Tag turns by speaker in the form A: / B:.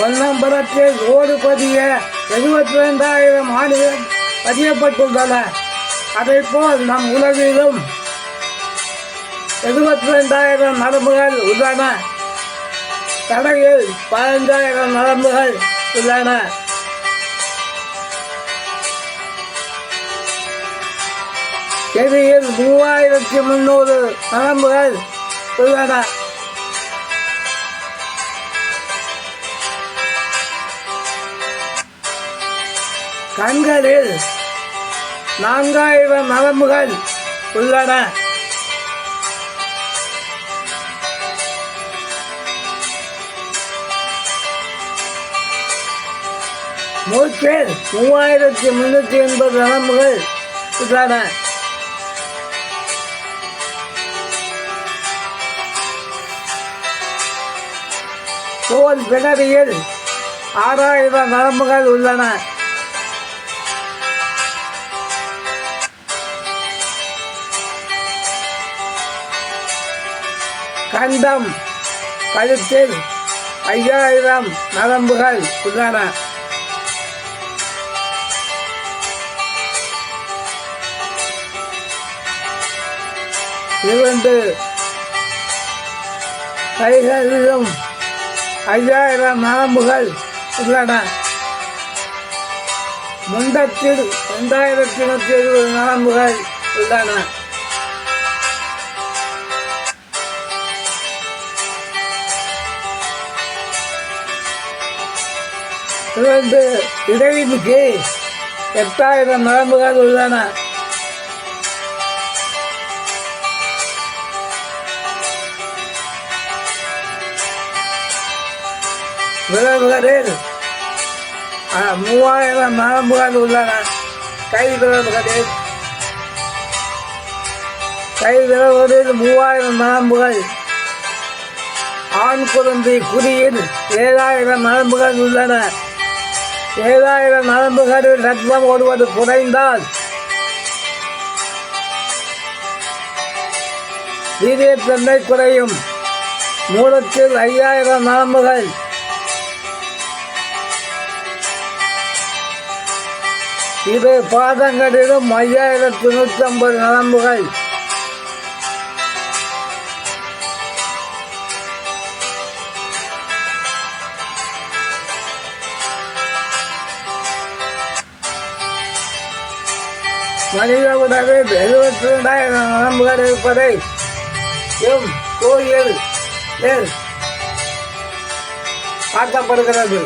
A: பொன்னம்பலத்தில் ஓடு பதிய எழுபத்தி ரெண்டாயிரம் ஆண்டுகள் பதியப்பட்டுள்ளன. அதைப்போல் நம் உலகிலும் எழுபத்தி ரெண்டாயிரம் நரம்புகள் உள்ளன. கடையில் பதினஞ்சாயிரம் நரம்புகள் உள்ளன. செடியில் மூவாயிரத்தி முந்நூறு நரம்புகள் உள்ளன. கண்களில் நான்காயிரம் நரம்புகள் உள்ளன. மூச்சில் மூவாயிரத்தி முன்னூற்றி எண்பது நரம்புகள் உள்ளன. தோல் பிணறியில் ஆறாயிரம் நரம்புகள் உள்ளன. கண்டம் கழுத்தில் ஐயாயிரம் நரம்புகள் உள்ளன. இரண்டு கைகளிலும் ஐயாயிரம் நரம்புகள் உள்ளன. முண்டத்தில் ரெண்டாயிரத்தி நூற்றி எழுபது நரம்புகள் உள்ளன. இரண்டு இடைவெளிக்கு எட்டாயிரம் நரம்புகள் உள்ளன. விரல்களில் மூவாயிரம் நரம்புகள் உள்ளன. கை விரல்களில். கை விரல்களில் மூவாயிரம் நரம்புகள். ஆண் குழந்தை குறியில் ஏழாயிரம் நரம்புகள் உள்ளன. ஏழாயிரம் நரம்புகளில் ரத்தம் ஓடுவது குறைந்தால் வீரியத்தன்மை குறையும். மூலத்தில் ஐயாயிரம் நரம்புகள். இது பாதங்களிலும் ஐயாயிரத்து நூற்றி ஐம்பது நரம்புகள். மனித உடலில் எழுபத்தி ரெண்டாயிரம் நரம்புகள் இருப்பதை எம் கோயில் பார்க்கப்படுகிறது?